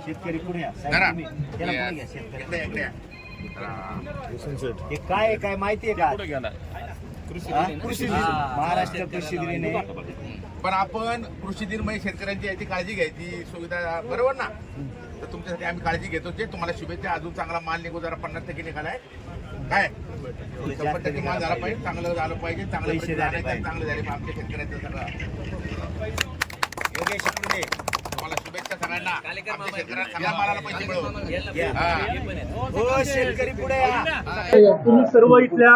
शेतकरी पुढे या. साहेब तुम्ही. त्याला पुढे घ्या, शेतकरी. हे काय आहे, काय माहितीये का हा? कृषी दिन. महाराष्ट्र कृषी दिनाने पण आपण कृषी दिनमध्ये शेतकऱ्यांची याची काळजी घ्यायची सुविधा बरोबर ना? तर तुमच्यासाठी आम्ही काळजी घेतो जे तुम्हाला शुभेच्छा. अजून चांगला माल निघू जरा पन्नास टक्के निघालाय. काय? शंभर टक्के माल झाला पाहिजे चांगलं झालं पाहिजे चांगलं पैसे झाले पाहिजे. चांगलं झाले आमच्या शेतकऱ्यांचं सगळं. योगेश शुभेच्छा सगळ्यांना. आमच्या शेतकऱ्यांना सगळ्या मालाला पैसे. हा. हो शेतकरी पुढे या. तुम्ही सर्व इथल्या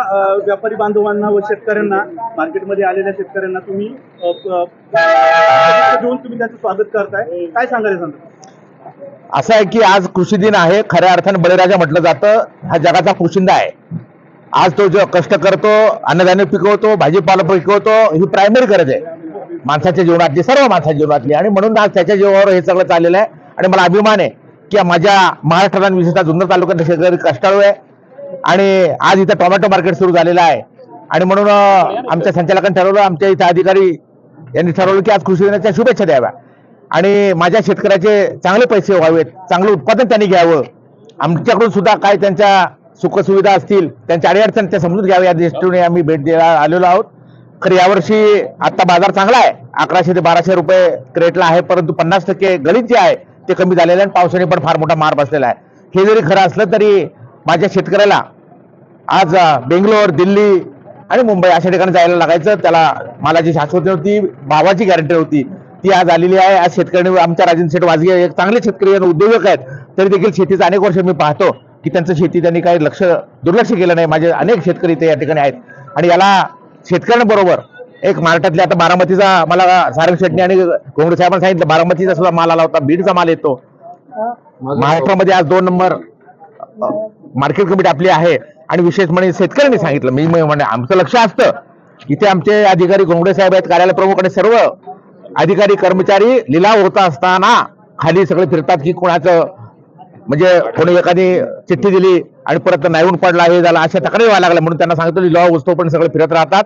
व्यापारी बांधवांना व शेतकऱ्यांना मार्केटमध्ये आलेल्या शेतकऱ्यांना तुम्ही देऊन तुम्ही त्यांचं स्वागत करताय. काय सांगायला सांगा असं आहे की आज कृषी दिन आहे. खऱ्या अर्थाने बळीराजा म्हटलं जातं हा जगाचा पोशिंदा आहे. आज तो जो कष्ट करतो अन्नधान्य पिकवतो भाजीपाला पिकवतो ही प्रायमरी गरज आहे. माणसाच्या जीवनातली सर्व माणसाच्या जीवनातली. आणि म्हणून आज त्याच्या जीवावर हे सगळं चाललेलं आहे. आणि मला अभिमान आहे की माझ्या महाराष्ट्रात विशेषतः जुन्नर तालुक्यात शेतकरी कष्टाळू आहे. आणि आज इथं टोमॅटो मार्केट सुरू झालेलं आहे. आणि म्हणून आमच्या संचालकांनी ठरवलं आमच्या इथं अधिकारी यांनी ठरवलं की आज कृषी दिनाच्या शुभेच्छा द्याव्या. आणि माझ्या शेतकऱ्याचे चांगले पैसे व्हावेत चांगलं उत्पादन त्यांनी घ्यावं. आमच्याकडून सुद्धा काय त्यांच्या सुखसुविधा असतील त्यांच्या अडीअडचण त्या समजून घ्याव्या या दृष्टीने आम्ही भेट द्यायला आलेलो आहोत. खरं यावर्षी आता बाजार चांगला आहे. अकराशे ते बाराशे रुपये क्रेटला आहे परंतु पन्नास टक्के गणित जे आहे ते कमी झालेलं आहे आणि पावसाने पण फार मोठा मार बसलेला आहे. हे जरी खरं असलं तरी माझ्या शेतकऱ्याला आज बेंगलोर दिल्ली आणि मुंबई अशा ठिकाणी जायला लागायचं. त्याला मला जी शाश्वती होती भावाची गॅरंटी होती ती आज आलेली आहे. आज शेतकऱ्यांनी आमच्या राजेंद्र शेठ वाजगे एक चांगले शेतकरी आणि उद्योजक आहेत. तरी देखील शेतीचं अनेक वर्ष मी पाहतो की त्यांचं शेती त्यांनी काही लक्ष दुर्लक्ष केलं नाही. माझे अनेक शेतकरी ते या ठिकाणी आहेत. आणि याला शेतकऱ्यांबरोबर एक महाराष्ट्रातल्या आता बारामतीचा मला सारंग शेट्टी आणि घोंगडे साहेबांनी सांगितलं बारामतीचा सुद्धा माल आला होता बीडचा माल येतो. महाराष्ट्रामध्ये आज दोन नंबर मार्केट कमिटी आपली आहे. आणि विशेष म्हणजे शेतकऱ्यांनी सांगितलं मी म्हणजे आमचं लक्ष असतं. इथे आमचे अधिकारी घोंगडे साहेब आहेत कार्यालय प्रमुख आणि सर्व अधिकारी कर्मचारी लिलाव होत असताना खाली सगळे फिरतात की कोणाचं म्हणजे कोणी एखादी चिठ्ठी दिली आणि परत नायरून पडला हे झाला अशा तक्रारी व्हायला लागल्या. म्हणून त्यांना सांगितलं लिलाव वस्तू पण सगळे फिरत राहतात.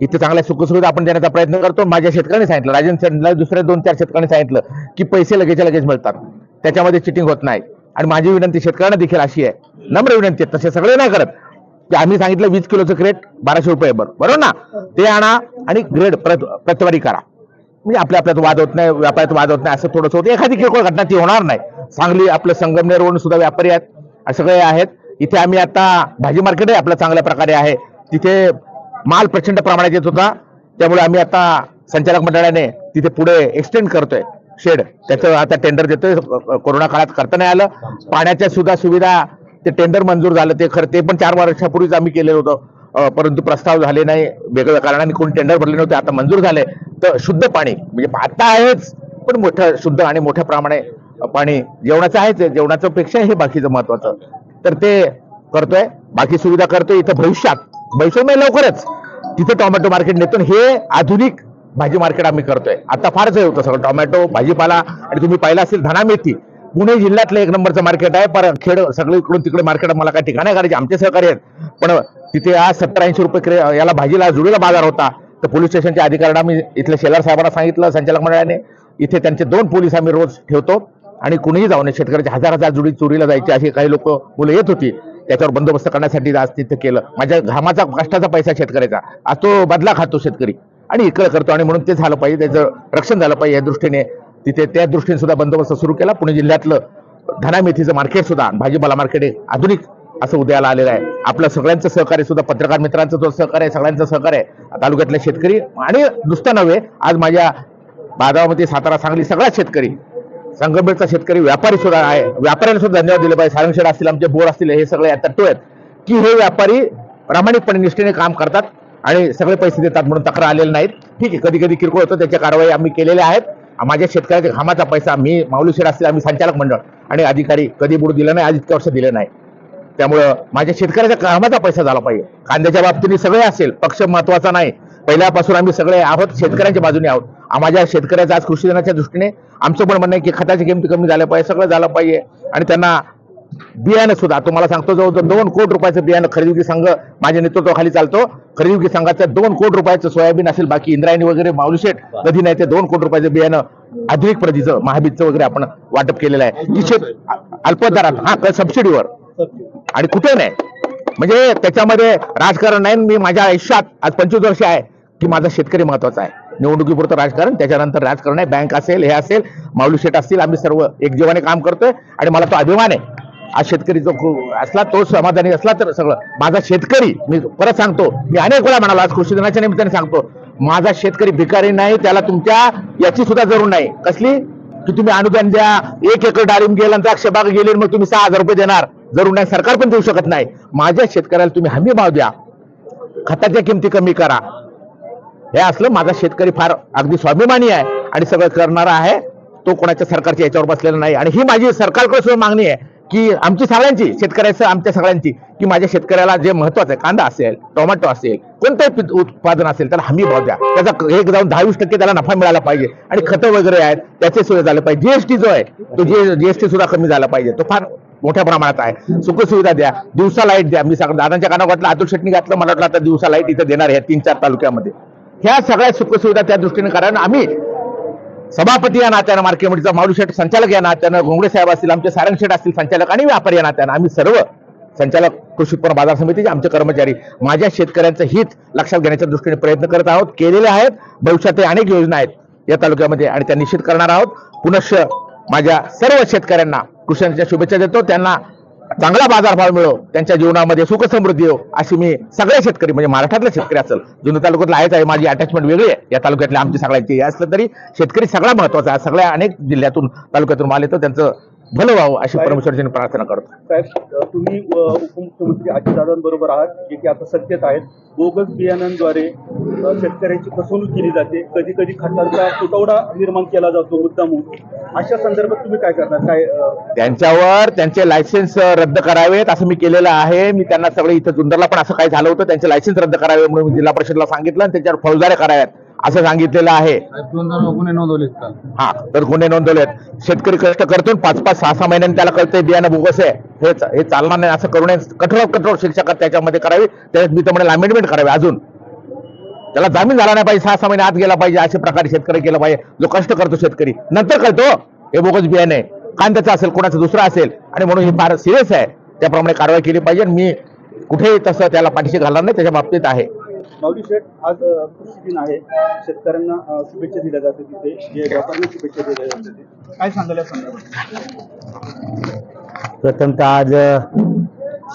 इथे चांगल्या सुखसुविधा आपण देण्याचा प्रयत्न करतो. माझ्या शेतकऱ्यांनी सांगितलं राजन सेनला दुसऱ्या दोन चार शेतकऱ्यांनी सांगितलं की पैसे लगेच लगेच मिळतात. त्याच्यामध्ये चिटिंग होत नाही. आणि माझी विनंती शेतकऱ्यांना देखील अशी आहे नम्र विनंती आहे तसे सगळे नाही करत. की आम्ही सांगितलं वीस किलोचं क्रेट बाराशे रुपये बरोबर ना? ते आणा आणि ग्रेड प्रत प्रतवारी करा. म्हणजे आपल्या आपल्यात वाद होत नाही व्यापारात वाद होत नाही असं थोडंसं होतं. एखादी किरकोळ घटना ती होणार नाही. सांगली आपलं संगमनेरवरून सुद्धा व्यापारी आहेत. सगळे आहेत. इथे आम्ही आता भाजी मार्केट आहे आपलं चांगल्या प्रकारे आहे. तिथे माल प्रचंड प्रमाणात येत होता. त्यामुळे आम्ही आता संचालक मंडळाने तिथे पुढे एक्सटेंड करतोय. शेड त्याचं आता टेंडर देतोय. कोरोना काळात करता नाही आलं. पाण्याच्या सुद्धा सुविधा ते टेंडर मंजूर झालं ते खरं ते पण चार वर्षापूर्वीच आम्ही केलेलं होतं. परंतु प्रस्ताव झाले नाही. वेगवेगळ्या कारणाने कोणी टेंडर भरले नव्हते. आता मंजूर झाले. तर शुद्ध पाणी म्हणजे आता आहेच पण मोठं शुद्ध आणि मोठ्या प्रमाणे पाणी जेवणाचं आहेच जेवणाचं पेक्षा हे बाकीचं महत्वाचं. तर ते करतोय. बाकी सुविधा करतोय इथं भविष्यात. भविष्यात लवकरच. तिथं टोमॅटो मार्केट नेतो हे आधुनिक भाजी मार्केट आम्ही करतोय. आता फारच हे होतं सगळं. टोमॅटो भाजीपाला आणि तुम्ही पाहिला असेल धना मेथी पुणे जिल्ह्यातलं एक नंबरचं मार्केट आहे. पर खेड सगळे इकडून तिकडे मार्केट मला काय ठिकाणी करायचे आमचे सहकारी आहेत. पण तिथे आज सत्तर ऐंशी रुपये क्रे याला भाजीला जुडीला बाजार होता. तर पोलीस स्टेशनच्या अधिकाऱ्यांना मी इथल्या शेलार साहेबांना सांगितलं संचालक मंडळाने. इथे त्यांचे दोन पोलीस आम्ही रोज ठेवतो. आणि कुणीही जाऊ नये. शेतकऱ्याची हजार हजार जुडी चोरीला जायची अशी काही लोक मुलं येत होती. त्याच्यावर बंदोबस्त करण्यासाठी आज तिथं केलं. माझ्या घामाचा कष्टाचा पैसा शेतकऱ्याचा. आज तो बदला खातो शेतकरी. आणि इकडे करतो आणि म्हणून ते झालं पाहिजे. त्याचं रक्षण झालं पाहिजे या दृष्टीने. तिथे त्या दृष्टीने सुद्धा बंदोबस्त सुरू केला. पुणे जिल्ह्यातलं धना मेथीचं मार्केट सुद्धा भाजीपाला मार्केट आहे आधुनिक असं उदयाला आलेलं आहे. आपलं सगळ्यांचं सहकार्य सुद्धा पत्रकार मित्रांचं जो सहकार्य आहे सगळ्यांचं सहकार्य आहे. तालुक्यातले शेतकरी आणि नुसतं नव्हे आज माझ्या बाजारामध्ये सातारा सांगली सगळ्याच शेतकरी संगमेडचा शेतकरी व्यापारी सुद्धा आहे. व्यापाऱ्यांना सुद्धा धन्यवाद दिले पाहिजे. सारंगशेड असतील आमचे बोर असतील हे सगळे तट्टू आहेत की हे व्यापारी प्रामाणिकपणे निष्ठेने काम करतात आणि सगळे पैसे देतात म्हणून तक्रार आलेले नाहीत. ठीक आहे कधी कधी किरकोळ होतं त्याच्या कारवाई आम्ही केलेल्या आहेत. माझ्या शेतकऱ्याच्या घामाचा पैसा मी माऊलीशेड असतील आम्ही संचालक मंडळ आणि अधिकारी कधी बुडू दिलं नाही आज इतक्या वर्ष दिलं नाही. त्यामुळं माझ्या शेतकऱ्याच्या कामाचा पैसा झाला पाहिजे. कांद्याच्या बाबतीने सगळे असेल पक्ष महत्त्वाचा नाही. पहिल्यापासून आम्ही सगळे आहोत शेतकऱ्यांच्या बाजूने आहोत. माझ्या शेतकऱ्याचा आज कृषी दिनाच्या दृष्टीने आमचं पण म्हणणं आहे की खताची किमती कमी झाल्या पाहिजे सगळं झालं पाहिजे. आणि त्यांना बियाणं सुद्धा तुम्हाला सांगतो जवळजवळ दोन कोटी रुपयाचं बियाणं खरेदी संघ माझ्या नेतृत्वाखाली चालतो. खरेदी संघाचं दोन कोटी रुपयाचं सोयाबीन असेल बाकी इंद्रायणी वगैरे माऊलीशेठ नदी नाही ते दोन कोटी रुपयाचं बियाणं आधुनिक प्रतीचं महाबीजचं वगैरे आपण वाटप केलेलं आहे. की शेत अल्प दरात हा सबसिडीवर आणि कुठे नाही. म्हणजे त्याच्यामध्ये राजकारण नाही मी माझ्या आयुष्यात आज पंचवीस वर्ष आहे. की माझा शेतकरी महत्त्वाचा आहे. निवडणुकीपुरतं राजकारण त्याच्यानंतर राजकारण आहे. बँक असेल हे असेल माऊली शेट असतील आम्ही सर्व एकजीवाने काम करतोय. आणि मला तो अभिमान आहे. आज शेतकरी जो असला तो समाधानी असला तर सगळं. माझा शेतकरी मी परत सांगतो मी अनेक वेळा म्हणाला आज कृषी दिनाच्या निमित्ताने सांगतो माझा शेतकरी भिकारी नाही त्याला तुमच्या याची सुद्धा जरूर नाही. कसली? की तुम्ही अनुदान द्या एक एकर डाळिंब गेला आणि द्राक्ष बाग गेली मग तुम्ही सहा हजार रुपये देणार. जरूर नाही सरकार पण देऊ शकत नाही माझ्या शेतकऱ्याला तुम्ही हमी भाव द्या. खताच्या किमती कमी करा. हे असलं माझा शेतकरी फार अगदी स्वाभिमानी आहे आणि सगळं करणारा आहे. तो कोणाच्या सरकारच्या याच्यावर बसलेला नाही. आणि ही माझी सरकारकडे सुद्धा मागणी आहे की आमची सगळ्यांची शेतकऱ्याचं आमच्या सगळ्यांची की माझ्या शेतकऱ्याला जे महत्वाचं आहे कांदा असेल टोमॅटो असेल कोणतंही उत्पादन असेल त्याला हमी भाव द्या. त्याचा एक जाऊन दहावीस टक्के त्याला नफा मिळाला पाहिजे. आणि खतं वगैरे आहेत त्याचे सुद्धा झालं पाहिजे. जीएसटी जो आहे तो जीएसटी सुद्धा कमी झाला पाहिजे. तो फार मोठ्या प्रमाणात आहे. सुखसुविधा द्या. दिवसा लाइट द्या. मी सांग दादांच्या कानावर वाटलं अतुल शेट्टी घातलं मला वाटलं आता दिवसा लाइट इथं देणार आहे तीन चार तालुक्यामध्ये. ह्या सगळ्या सुखसुविधा त्या दृष्टीने कारण आम्ही सभापती या नात्यानं मार्केट कमिटीचा माऊली शेठ संचालक या नात्यानं घोंगडे साहेब असतील आमचे सारंग शेठ असतील संचालक आणि व्यापारी या नात्यानं आम्ही सर्व संचालक कृषी उत्पन्न बाजार समितीचे आमचे कर्मचारी माझ्या शेतकऱ्यांचं हित लक्षात घेण्याच्या दृष्टीने प्रयत्न करत आहोत केलेले आहेत. भविष्यात अनेक योजना आहेत या तालुक्यामध्ये आणि त्या निश्चित करणार आहोत. पुनश्च माझ्या सर्व शेतकऱ्यांना कृषीच्या शुभेच्छा देतो. त्यांना चांगला बाजारभाव मिळो. त्यांच्या जीवनामध्ये सुख समृद्धी हो अशी मी सगळे शेतकरी म्हणजे महाराष्ट्रातले शेतकरी असेल जुन्या तालुक्यातला आहेच आहे माझी अटॅचमेंट वेगळी आहे. या तालुक्यातले आमची सगळ्यांची. असलं तरी शेतकरी सगळा महत्त्वाचा आहे. सगळ्या अनेक जिल्ह्यातून तालुक्यातून माल येतो. त्यांचं भलं व्हावं अशी परमेश्वरची प्रार्थना करतो. साहेब तुम्ही उपमुख्यमंत्री अजितदादांबरोबर आहात जे की आता सत्तेत आहेत. बोगस बियाणांद्वारे शेतकऱ्यांची फसवणूक केली जाते. कधी कधी खतांचा तुटवडा निर्माण केला जातो मुद्दामून. अशा संदर्भात तुम्ही काय करणार? काय त्यांच्यावर त्यांचे लायसन्स रद्द करावेत असं मी केलेलं आहे. मी त्यांना सगळे इथं जुन्नरला पण असं काही झालं होतं. त्यांचे लायसन्स रद्द करावे म्हणून मी जिल्हा परिषदला सांगितलं आणि त्यांच्यावर फौजदाऱ्या कराव्यात. असं सांगितलेलं आहे. गुन्हे हा तर गुन्हे नोंदवलेत शेतकरी कष्ट करतो पाच पाच सहा सहा महिन्यांनी त्याला कळतंय बियाणं बोगस आहे. हे हे चालणार नाही असं करू नये कठोर कठोर शिक्षा त्याच्यामध्ये करावी. त्याच्यात मी तर म्हणेल अमेंडमेंट करावी अजून. त्याला जामीन झाला नाही पाहिजे सहा सहा महिने आत गेला पाहिजे अशा प्रकारे शेतकरी केलं पाहिजे. जो कष्ट करतो शेतकरी नंतर कळतो हे बोगस बियाणे आहे. कांद्याचं असेल कोणाचं दुसरं असेल आणि म्हणून हे फार सिरियस आहे. त्याप्रमाणे कारवाई केली पाहिजे आणि मी कुठेही तसं त्याला पाठीशी घालणार नाही त्याच्या बाबतीत आहे. माऊली शेठ आज कृषी दिन आहे. शेतकऱ्यांना शुभेच्छा दिल्या जाते तिथे. जे व्यापाऱ्यांना शुभेच्छा दिल्या जाते काय सांगायला या संदर्भात प्रथमतः आज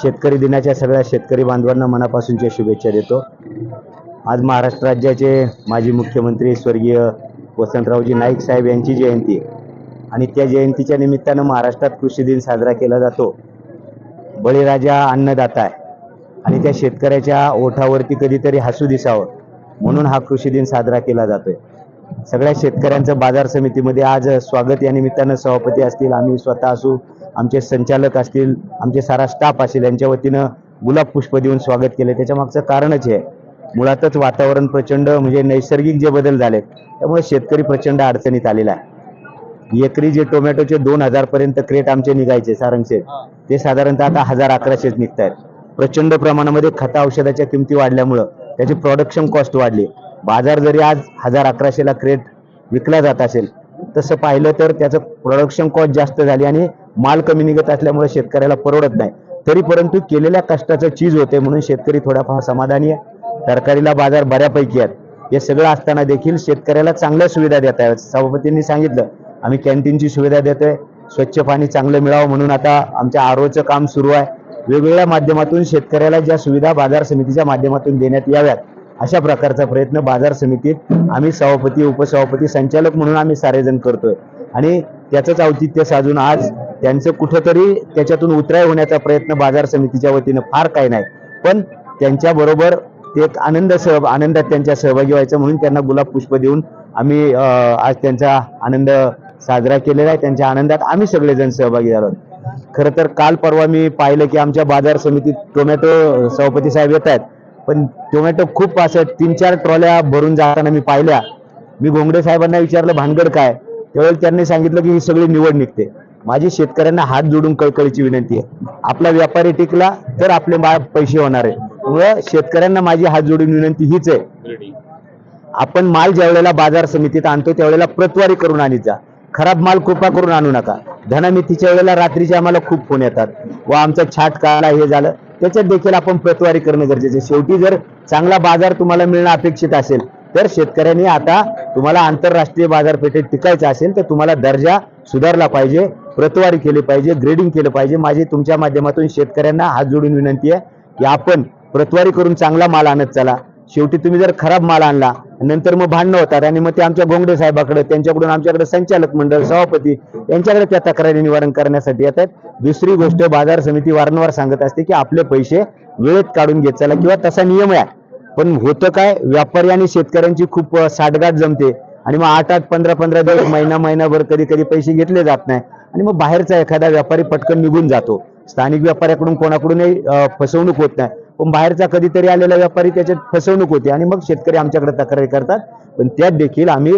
शेतकरी दिनाच्या सगळ्या शेतकरी बांधवांना मनापासूनच्या शुभेच्छा देतो. आज महाराष्ट्र राज्याचे माजी मुख्यमंत्री स्वर्गीय वसंतरावजी नाईक साहेब यांची जयंती आहे. आणि त्या जयंतीच्या निमित्तानं महाराष्ट्रात कृषी दिन साजरा केला जातो. बळीराजा अन्नदाता आहे. आणि त्या शेतकऱ्याच्या ओठावरती कधीतरी हसू दिसावं. म्हणून हा कृषी दिन साजरा केला जातोय. सगळ्या शेतकऱ्यांचं बाजार समितीमध्ये आज स्वागत. या निमित्तानं सभापती असतील आम्ही स्वतः असू आमचे संचालक असतील आमचे सारा स्टाफ असेल यांच्या वतीनं गुलाब पुष्प देऊन स्वागत केले त्याच्या मागचं कारणच आहे. मुळातच वातावरण प्रचंड म्हणजे नैसर्गिक जे बदल झालेत त्यामुळे शेतकरी प्रचंड अडचणीत आलेला आहे. एकरी जे टोमॅटोचे दोन हजार पर्यंत क्रेट आमचे निघायचे सारंगचे ते साधारणतः आता हजार अकराशेच निघत आहेत प्रचंड प्रमाणामध्ये खता औषधाच्या किमती वाढल्यामुळं त्याची प्रोडक्शन कॉस्ट वाढली. बाजार जरी आज हजार अकराशेला क्रेट विकला जात असेल तसं पाहिलं तर त्याचं प्रोडक्शन कॉस्ट जास्त झाली आणि माल कमी निघत असल्यामुळे शेतकऱ्याला परवडत नाही. तरी परंतु केलेल्या कष्टाचं चीज होते म्हणून शेतकरी थोडाफार समाधानी आहे. तरकारीला बाजार बऱ्यापैकी आहेत. हे सगळं असताना देखील शेतकऱ्याला चांगल्या सुविधा देत आहेत सभापतींनी सांगितलं आम्ही कॅन्टीनची सुविधा देतोय. स्वच्छ पाणी चांगलं मिळावं म्हणून आता आमच्या आरोचं काम सुरू आहे. वेगवेगळ्या माध्यमातून शेतकऱ्याला ज्या सुविधा बाजार समितीच्या माध्यमातून देण्यात याव्यात अशा प्रकारचा प्रयत्न बाजार समितीत आम्ही सभापती उपसभापती संचालक म्हणून आम्ही सारेजण करतोय. आणि त्याचंच औचित्य साधून आज त्यांचं कुठंतरी त्याच्यातून उतराय होण्याचा प्रयत्न बाजार समितीच्या वतीनं फार काही नाही. पण त्यांच्या बरोबर ते एक आनंद सह आनंदात त्यांच्या सहभागी व्हायचं म्हणून त्यांना गुलाब पुष्प देऊन आम्ही आज त्यांचा आनंद साजरा केलेला आहे. त्यांच्या आनंदात आम्ही सगळेजण सहभागी झालो खरं तर काल परवा मी पाहिलं की आमच्या बाजार समितीत टोमॅटो सभापती साहेब येत आहेत. पण टोमॅटो खूप असं तीन चार ट्रॉल्या भरून जाताना मी पाहिल्या. मी घोंगडे साहेबांना विचारलं भानगड काय? त्यावेळेला त्यांनी सांगितलं की ही सगळी निवड निघते. माझी शेतकऱ्यांना हात जोडून कळकळीची विनंती आहे. आपला व्यापारी टिकला तर आपले मा- पैसे होणार आहे. त्यामुळं शेतकऱ्यांना माझी हात जोडून विनंती हीच आहे. आपण माल ज्या वेळेला बाजार समितीत आणतो त्यावेळेला प्रतवारी करून आणीत जा. खराब माल कृपा करून आणू नका. धनामितीच्या वेळेला रात्रीचे आम्हाला खूप फोन येतात. व आमचा छाट काढला हे झालं. त्याच्यात देखील आपण प्रतवारी करणं गरजेचं शेवटी जर चांगला बाजार तुम्हाला मिळणं अपेक्षित असेल तर शेतकऱ्यांनी आता तुम्हाला आंतरराष्ट्रीय बाजारपेठेत टिकायचं असेल तर तुम्हाला दर्जा सुधारला पाहिजे प्रतवारी केली पाहिजे ग्रेडिंग केलं पाहिजे. माझी तुमच्या माध्यमातून शेतकऱ्यांना हात जोडून विनंती आहे की आपण प्रतवारी करून चांगला माल आणत चला. शेवटी तुम्ही जर खराब माल आणला नंतर मग भांडणं होतात आणि मग ते आमच्या गोंगडे साहेबाकडे त्यांच्याकडून आमच्याकडे संचालक मंडळ सभापती यांच्याकडे त्या तक्रारी निवारण करण्यासाठी येतात. दुसरी गोष्ट बाजार समिती वारंवार सांगत असते की आपले पैसे वेळेत काढून घेत चला किंवा तसा नियम आहे. पण होतं काय व्यापारी आणि शेतकऱ्यांची खूप साठगाठ जमते आणि मग आठ आठ पंधरा पंधरा दिवस महिना महिनाभर कधी कधी पैसे घेतले जात नाही आणि मग बाहेरचा एखादा व्यापारी पटकन निघून जातो. स्थानिक व्यापाऱ्याकडून कोणाकडूनही फसवणूक होत नाही. बाहेरचा कधीतरी आलेला व्यापारी त्याच्यात फसवणूक होते आणि मग शेतकरी आमच्याकडे तक्रारी करतात. पण त्यात देखील आम्ही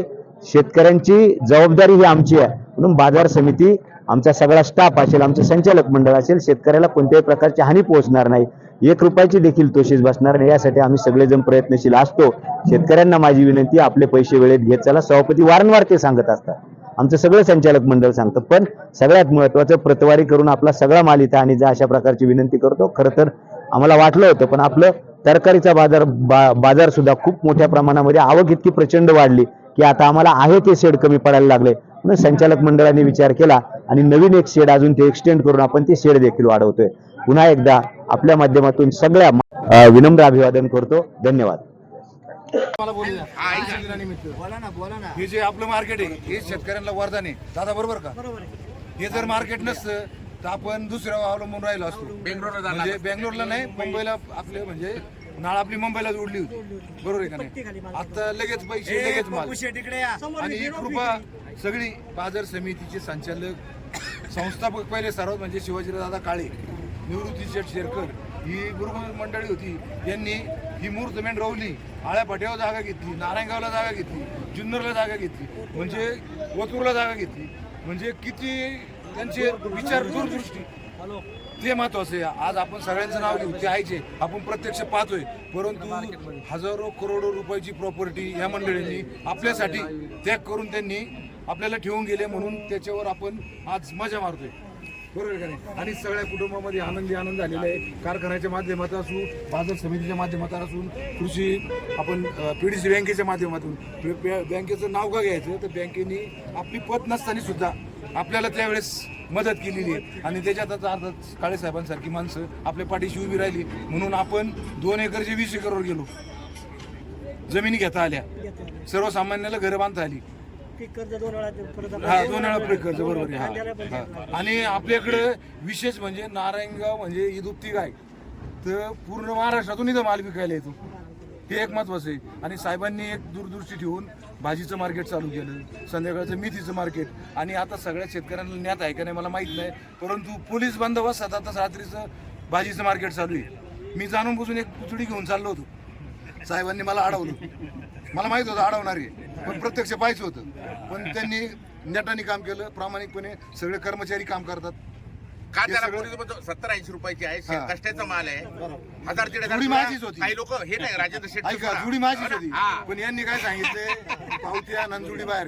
शेतकऱ्यांची जबाबदारी ही आमची आहे. म्हणून बाजार समिती आमचा सगळा स्टाफ असेल आमचं संचालक मंडळ असेल शेतकऱ्याला कोणत्याही प्रकारची हानी पोहोचणार नाही. एक रुपयाची देखील तोशीस बसणार नाही. यासाठी आम्ही सगळेजण प्रयत्नशील असतो. शेतकऱ्यांना माझी विनंती आपले पैसे वेळेत घेत चला. सभापती वारंवार ते सांगत असतात. आमचं सगळं संचालक मंडळ सांगतं पण सगळ्यात महत्वाचं प्रतवारी करून आपला सगळा माल इथं आणि जा अशा प्रकारची विनंती करतो. खरं तर आम्हाला वाटलं होतं पण आपलं तरकारीचा बाजार बा, बाजार सुद्धा खूप मोठ्या प्रमाणामध्ये आवक इतकी प्रचंड वाढली की आता आम्हाला आहे ते शेड कमी पडायला लागले. म्हणून संचालक मंडळाने विचार केला आणि नवीन एक शेड अजून ते एक्सटेंड करून आपण ते शेड देखील वाढवतोय. पुन्हा एकदा आपल्या माध्यमातून सगळ्या विनम्र अभिवादन करतो. धन्यवाद. हे जे आपलं मार्केट आहे हे शेतकऱ्यांना वरदान आहे. दादा बरोबर का? हे जर मार्केट नसतं तर आपण दुसऱ्या अवलंबून राहिलो असतो. बेंगलोरला म्हणजे बेंगलोरला नाही मुंबईला आपले म्हणजे नाळ आपली मुंबईला जोडली होती. बरोबर आहे का नाही? आता लगेच पैसे लगेच माल. आणि ही कृपा सगळी बाजार समितीचे संचालक संस्थापक पहिले सर्वात म्हणजे शिवाजीराव काळे निवृत्ती शेठ शेरकर ही गुरुकुल मंडळी होती. यांनी ही मूर्तमेंढ रवली आळ्या पाट्यावर जागा घेतली नारायणगावला जागा घेतली जुन्नरला जागा घेतली म्हणजे वतूरला जागा घेतली. म्हणजे किती त्यांचे विचार दूरदृष्टी. ते महत्वाचं आहे. आज आपण सगळ्यांचं नाव घेऊ. ते आहेचे आपण प्रत्यक्ष पाहतोय. परंतु हजारो करोडो रुपयाची प्रॉपर्टी या मंडळींनी आपल्यासाठी त्याग करून त्यांनी आपल्याला ठेवून गेले म्हणून त्याच्यावर आपण आज मजा मारतोय. बरोबर का नाही? आणि सगळ्या कुटुंबामध्ये आनंदी आनंद झालेला आहे. कारखान्याच्या माध्यमातून असू बाजार समितीच्या माध्यमातून असून कृषी आपण पीडीसी बँकेच्या माध्यमातून. बँकेचं नाव का घ्यायचं? तर बँकेने आपली पत नसताना सुद्धा आपल्याला त्यावेळेस मदत केलेली आहे. आणि त्याच्यात आता अर्थात काळे साहेबांसारखी माणसं आपल्या पाठीशी उभी राहिली. म्हणून आपण दोन एकरचे वीस एकरवर गेलो जमिनी घेता आल्या. सर्वसामान्याला घरं बांधता आली. दोन वेळा हा दोन वेळा पीक कर्ज बरोबर आहे हा. आणि आपल्याकडं विशेष म्हणजे नारायणगाव म्हणजे ही दुपती गाय. तर पूर्ण महाराष्ट्रातून इथं माल विकायला येतो. हे एक महत्वाचं आहे. आणि साहेबांनी एक दूरदृष्टी ठेवून भाजीचं मार्केट चालू केलं संध्याकाळचं मेथीचं मार्केट. आणि आता सगळ्या शेतकऱ्यांना ज्ञात आहे का नाही मला माहीत नाही. परंतु पोलीस बंदोबस्त आता रात्रीचं भाजीचं मार्केट चालू आहे. मी जाणून बुजून एक पुतळी घेऊन चाललो होतो. साहेबांनी मला अडवलं. मला माहीत होतं अडवणार आहे पण प्रत्यक्ष पाहिजे होतं. पण त्यांनी नेटाने काम केलं प्रामाणिकपणे सगळे कर्मचारी काम करतात. का त्याला म्हणतो सत्तर ऐंशी रुपयाची आहे. कष्टाचा माल आहे. हजार दीड हजार माझीच होती. काही लोक हे नाही राजेंद्र शेट्टी ऐका. जुडी माझीच होती. हा. पण यांनी काय सांगितले? पावत्या नंजुडी बाहेर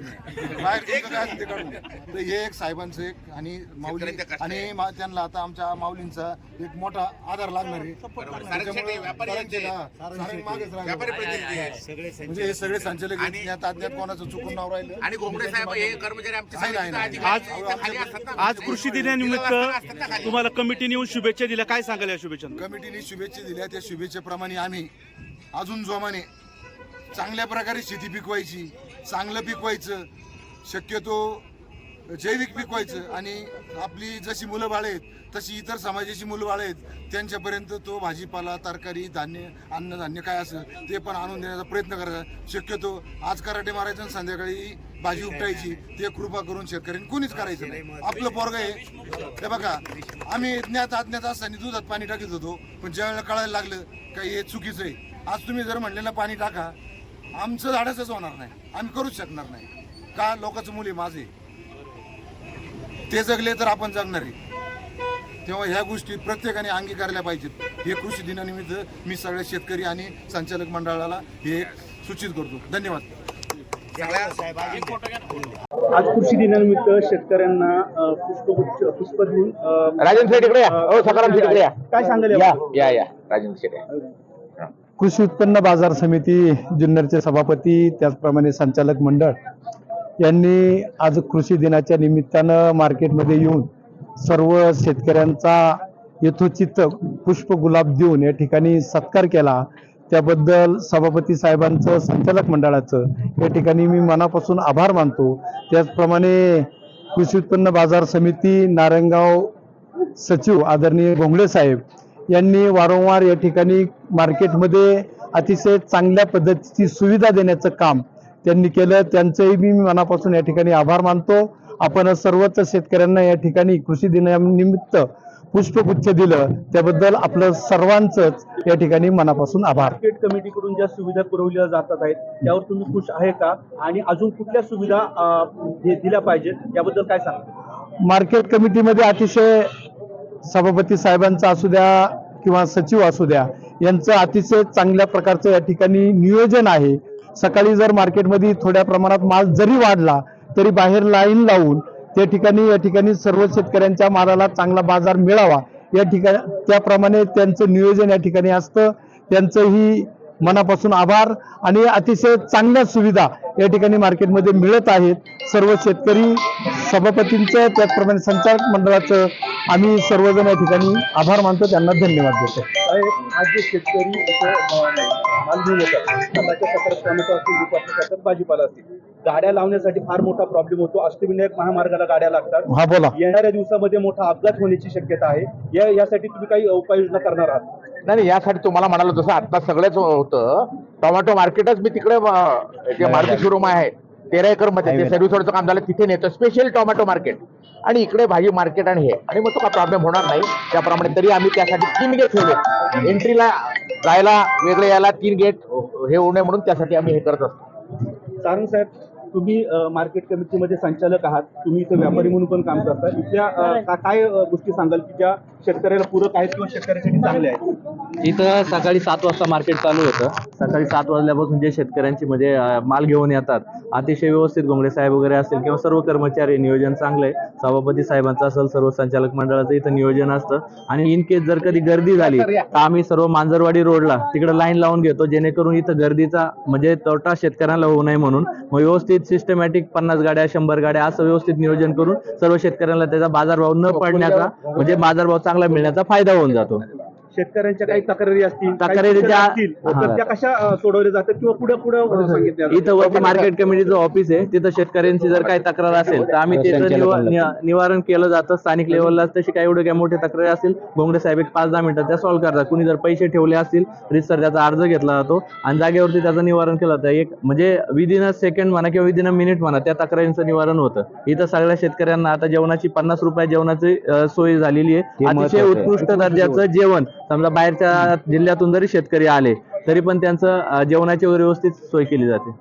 बाहेर काय काढून. तर हे एक साहेबांचं एक आणि माऊली आणि मा- त्यांना आता आमच्या माऊलींचा एक मोठा आधार लागणार आहे. हा. म्हणजे हे सगळे संचालक अज्ञात कोणाचं चुकून नाव राहिलं? आणि घोंगडे साहेब हे कर्मचारी आमचे. आज कृषी दिनानिमित्त तुम्हाला कमिटीने येऊन शुभेच्छा दिल्या. काय सांगाल या शुभेच्छा कमिटीने शुभेच्छा दिल्या. त्या शुभेच्छेप्रमाणे आम्ही अजून जोमाने चांगल्या प्रकारे शेती पिकवायची चांगलं पिकवायचं. शक्यतो जैविक पिकवायचं आणि आपली जशी मुलं बाळ आहेत तशी इतर समाजाची मुलं बाळ आहेत त्यांच्यापर्यंत तो भाजीपाला तरकारी धान्य अन्नधान्य काय असेल ते पण आणून देण्याचा प्रयत्न करायचा. शक्यतो आज कराटे मारायचं आणि संध्याकाळी भाजी उपटायची ते कृपा करून शेतकऱ्यांनी कोणीच करायचं नाही. आपलं पोरग आहे. हे बघा आम्ही ज्ञात अज्ञात असताना दुधात पाणी टाकत होतो पण ज्या वेळेला कळायला लागलं का हे चुकीचं आहे. आज तुम्ही जर म्हणलेलं पाणी टाका आमचं धाडसच होणार नाही. आम्ही करूच शकणार नाही. का? लोकांचं मुली माझे ते जगले तर आपण जगणार आहे. तेव्हा ह्या गोष्टी प्रत्येकाने अंगीकारल्या पाहिजेत. हे कृषी दिनानिमित्त मी सगळ्या शेतकरी आणि संचालक मंडळाला हे सूचित करतो. धन्यवाद. आज कृषी दिनानिमित्त शेतकऱ्यांना पुष्पगुच्छ पुष्प देऊन राजेंद्र शेठ इकडे या. हो इकडे या. काय सांगाल या याबाबत? या या. राजेंद्र शेठ या. कृषी उत्पन्न बाजार समिती जुन्नरचे सभापती त्याचप्रमाणे संचालक मंडळ. यांनी आज कृषी दिनाच्या निमित्तानं मार्केटमध्ये येऊन सर्व शेतकऱ्यांचा यथोचित पुष्प गुलाब देऊन या ठिकाणी सत्कार केला. त्याबद्दल सभापती साहेबांचं संचालक मंडळाचं या ठिकाणी मी मनापासून आभार मानतो. त्याचप्रमाणे कृषी उत्पन्न बाजार समिती नारायणगाव सचिव आदरणीय भोंगळे साहेब यांनी वारंवार या ठिकाणी मार्केटमध्ये अतिशय चांगल्या पद्धतीची सुविधा देण्याचं काम त्यांनी केलं. त्यांचंही मी मनापासून या ठिकाणी आभार मानतो. आपण सर्वच शेतकऱ्यांना या ठिकाणी कृषी दिनानिमित्त पुष्पगुच्छ दिलं. त्याबद्दल आपलं सर्वांचंच या ठिकाणी मनापासून आभार. मार्केट कमिटीकडून ज्या सुविधा पुरवल्या जातात आहेत त्यावर तुम्ही खुश आहे का? आणि अजून कुठल्या सुविधा दिल्या पाहिजेत? याबद्दल काय सांगा मार्केट कमिटीमध्ये अतिशय सभापती साहेबांचा असू द्या किंवा सचिव असू द्या यांचं अतिशय चांगल्या प्रकारचं या ठिकाणी नियोजन आहे. सकाळी जर मार्केटमध्ये थोड्या प्रमाणात माल जरी वाढला तरी बाहेर लाईन लावून त्या ठिकाणी या ठिकाणी सर्व शेतकऱ्यांच्या मालाला चांगला बाजार मिळावा. या ठिकाणी त्याप्रमाणे त्यांचं नियोजन या ठिकाणी असतं. त्यांचंही मनापासून आभार आणि अतिशय चांगल्या सुविधा या ठिकाणी मार्केटमध्ये मिळत आहेत. सर्व शेतकरी सभापतींचं त्याचप्रमाणे संचालक मंडळाचं आम्ही सर्वजण या ठिकाणी आभार मानतो. त्यांना धन्यवाद देतो. आज जे शेतकरी भाजीपाला असतील. गाड्या लावण्यासाठी फार मोठा प्रॉब्लेम होतो. अष्टविनायक महामार्गाला गाड्या लागतात. हा बोला. येणाऱ्या दिवसामध्ये मोठा अपघात होण्याची शक्यता आहे. या यासाठी तुम्ही काही उपाययोजना करणार आहात? नाही यासाठी तुम्हाला म्हणालो जसं आता सगळंच होतं टोमॅटो मार्केटच मी तिकडे अं, जे मारुती शोरूम आहे तेरा एकरमध्ये ते सर्व्हिस रोडचं काम झालं तिथे नेतो. Special tomato market. आणि इकडे भाजी मार्केट आणि हे. आणि मग तो काय प्रॉब्लेम होणार नाही. त्याप्रमाणे तरी आम्ही त्यासाठी तीन गेट ठेवले. एंट्रीला जायला वेगळे यायला तीन गेट हे होऊ नये म्हणून त्यासाठी आम्ही हे करत असतो. सारंग साहेब तुम्ही मार्केट कमिटीमध्ये संचालक आहात तुम्ही इथे व्यापारी म्हणून पण काम करता. इथल्या काय गोष्टी सांगाल की ज्या शेतकऱ्याला पूरक आहेत किंवा शेतकऱ्यासाठी चांगल्या आहेत? इथं सकाळी सात वाजता मार्केट चालू होतं. सकाळी सात वाजल्यापासून जे शेतकऱ्यांची म्हणजे माल घेऊन येतात अतिशय व्यवस्थित घोंगडे साहेब वगैरे असतील किंवा सर्व कर्मचारी नियोजन चांगलं आहे. सभापती साहेबांचं असेल सर्व संचालक मंडळाचं इथं नियोजन असतं. आणि इन केस जर कधी गर्दी झाली तर आम्ही सर्व मांजरवाडी रोडला तिकडे लाईन लावून घेतो जेणेकरून इथं गर्दीचा म्हणजे तोटा शेतकऱ्यांना होऊ नये म्हणून. मग व्यवस्थित सिस्टमॅटिक पन्नास गाड्या शंभर गाड्या असं व्यवस्थित नियोजन करून सर्व शेतकऱ्यांना त्याचा बाजारभाव न पडण्याचा म्हणजे बाजारभाव चांगला मिळण्याचा फायदा होऊन जातो. शेतकऱ्यांच्या काही तक्रारी असतील तक्रारी ज्या- असतील तर. त्या कशा अ, सोडवल्या जातात किंवा पुढे पुढे सांगितल्या जातात? इथं वरती मार्केट कमिटीचं ऑफिस आहे. तिथं शेतकऱ्यांची जर काही तक्रार असेल तर आम्ही निवा- निवा- निवारण केलं जातं. स्थानिक लेवलला तशी काही एवढे काही मोठे तक्रारी असतील भोंगडे साहेब एक पाच दहा मिनिटात त्या सॉल्व्ह करतात. कुणी जर पैसे ठेवले असतील रिसर त्याचा अर्ज घेतला जातो आणि जागेवरती त्याचं निवारण केलं जातं. एक म्हणजे विदिन अ सेकंड म्हणा किंवा विदिन अ मिनिट म्हणा त्या तक्रारींचं निवारण होतं. इथं सगळ्या शेतकऱ्यांना आता जेवणाची पन्नास रुपये जेवणाची अं, सोय झालेली आहे. अतिशय उत्कृष्ट दर्जाचं जेवण. समजा बाहेरच्या जिल्ह्यातून जरी शेतकरी आले तरी पण त्यांचं जेवणाची व्यवस्थित सोय केली जाते.